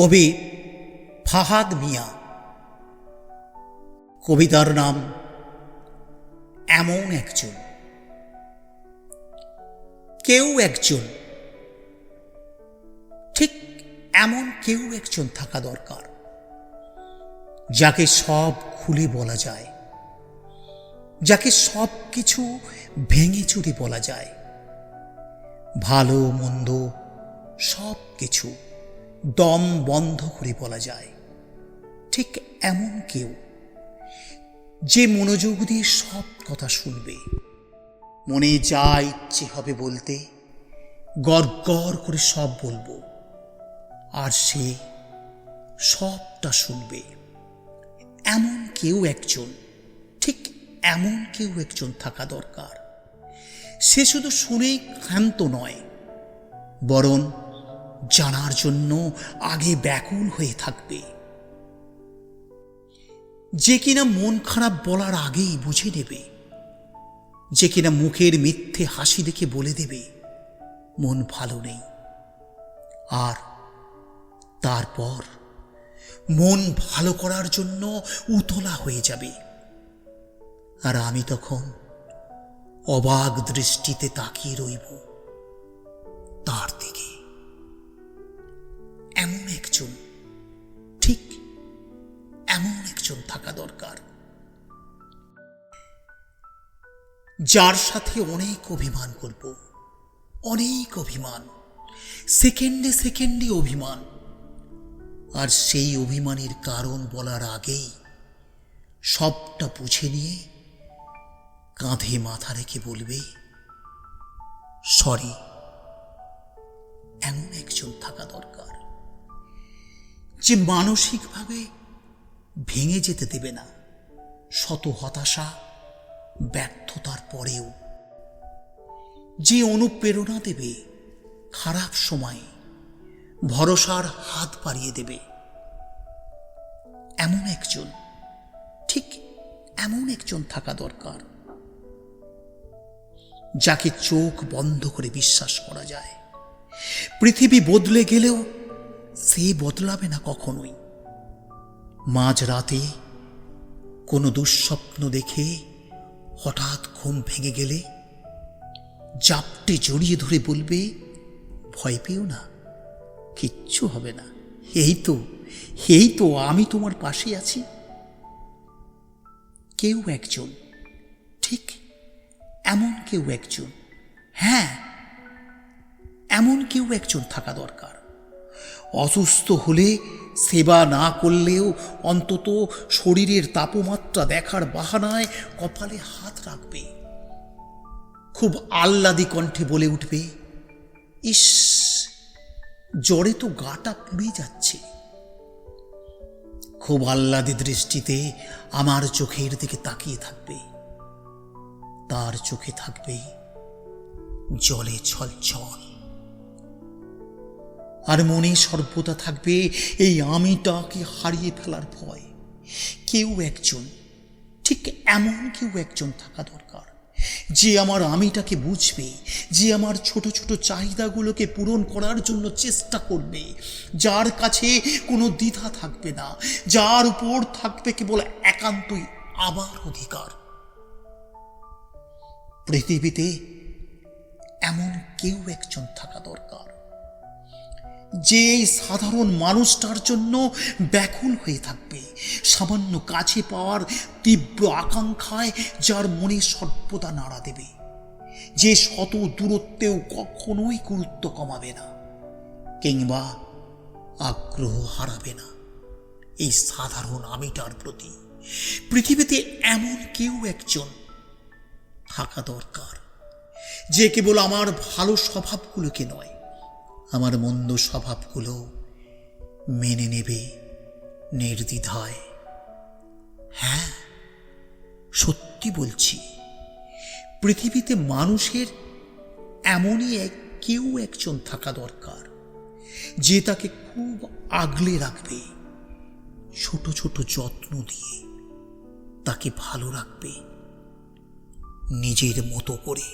কবি ফাহাদ মিয়া। কবিতার নাম এমন একজন। কেউ একজন। ঠিক এমন কেউ একজন থাকা দরকার, যাকে সব খুলে বলা যায়, যাকে সব কিছু ভেঙে চুরি বলা যায়, ভালো, মন্দ সব কিছু। দম বন্ধ করে বলা যায়। ঠিক এমন কেউ যে মনোযোগ দিয়ে সব কথা শুনবে। মনে যা ইচ্ছে হবে বলতে গড় করে সব বলব। আর সে সবটা শুনবে। এমন কেউ একজন, ঠিক এমন কেউ একজন থাকা দরকার। সে শুধু শুনেই ক্ষান্ত নয়, বরং জানার জন্য আগে ব্যাকুল হয়ে থাকবে। যে কিনা মন খারাপ বলার আগেই বুঝে নেবে। যে কিনা মুখের মিথ্যে হাসি দেখে বলে দেবে, মন ভালো নেই। আর তারপর মন ভালো করার জন্য উতলা হয়ে যাবে। আর আমি তখন অবাক দৃষ্টিতে তাকিয়ে রইব। তার এমন একজন থাকা দরকার, যার সাথে অনেক অভিমান করব, অনেক অভিমান, সেকেন্ডে সেকেন্ডে অভিমান। আর সেই অভিমানের কারণ বলার আগেই সবটা বুঝে নিয়ে কাঁধে মাথা রেখে বলবে, সরি, এমন একজন থাকা দরকার, যে মানসিকভাবে ভেঙে যেতে দেবে না। শত হতাশা, ব্যর্থতার পরেও। যে অনুপ্রেরণা দেবে, খারাপ সময়ে ভরসার হাত বাড়িয়ে দেবে। এমন একজন, ঠিক এমন একজন থাকা দরকার, যাকে চোখ বন্ধ করে বিশ্বাস করা যায়। পৃথিবী বদলে গেলেও সে বদলাবে না কখনোই। মাঝ রাতে কোনো দুঃস্বপ্ন দেখে হঠাৎ ঘুম ভেঙে গেলে জাপটে জড়িয়ে ধরে বলবে, ভয় পেও না, কিচ্ছু হবে না। এই তো এই তো, আমি তোমার পাশে আছি। কেউ একজন, ঠিক এমন কেউ একজন হ্যাঁ এমন কেউ একজন থাকা দরকার। অসুস্থ হলে সেবা না করলেও অন্তত শরীরের তাপমাত্রা দেখার বাহানায় কপালে হাত রাখবে। খুব আহ্লাদি কণ্ঠে বলে উঠবে, ইস, জ্বরে তো গাটা পুড়ে যাচ্ছে। খুব আহ্লাদি দৃষ্টিতে আমার চোখের দিকে তাকিয়ে থাকবে। তার চোখে থাকবে জলে ছলছল। আর মনে সর্বদা থাকবে এই আমিটাকে হারিয়ে ফেলার ভয়। কেউ একজন, ঠিক এমন কেউ একজন থাকা দরকার। যে আমার আমিটাকে বুঝবে, যে আমার ছোট ছোট চাহিদাগুলোকে পূরণ করার জন্য চেষ্টা করবে, যার কাছে কোনো দ্বিধা থাকবে না, যার উপর থাকবে কেবল একান্তই আবার অধিকার। পৃথিবীতে এমন কেউ একজন থাকা দরকার। যে এই সাধারণ মানুষটার জন্য ব্যাকুল হয়ে থাকবে, সামান্য কাছে পাওয়ার তীব্র আকাঙ্ক্ষায় যার মনে সর্বদা নাড়া দেবে। যে শত দূরত্বেও কখনোই গুরুত্ব কমাবে না, কিংবা আগ্রহ হারাবে না। এই সাধারণ আমিটার প্রতি পৃথিবীতে এমন কেউ একজন থাকা দরকার, যে কেবল আমার ভালো স্বভাবগুলোকে নয় আমার মন্দ স্বভাবগুলো মেনে নেবে নির্দ্বিধায়। হ্যাঁ সত্যি বলছি, পৃথিবীতে মানুষের এমনই এক, কেউ একজন থাকা দরকার, যে তাকে খুব আগলে রাখবে, ছোট ছোট যত্ন দিয়ে তাকে ভালো রাখবে, নিজের মতো করে।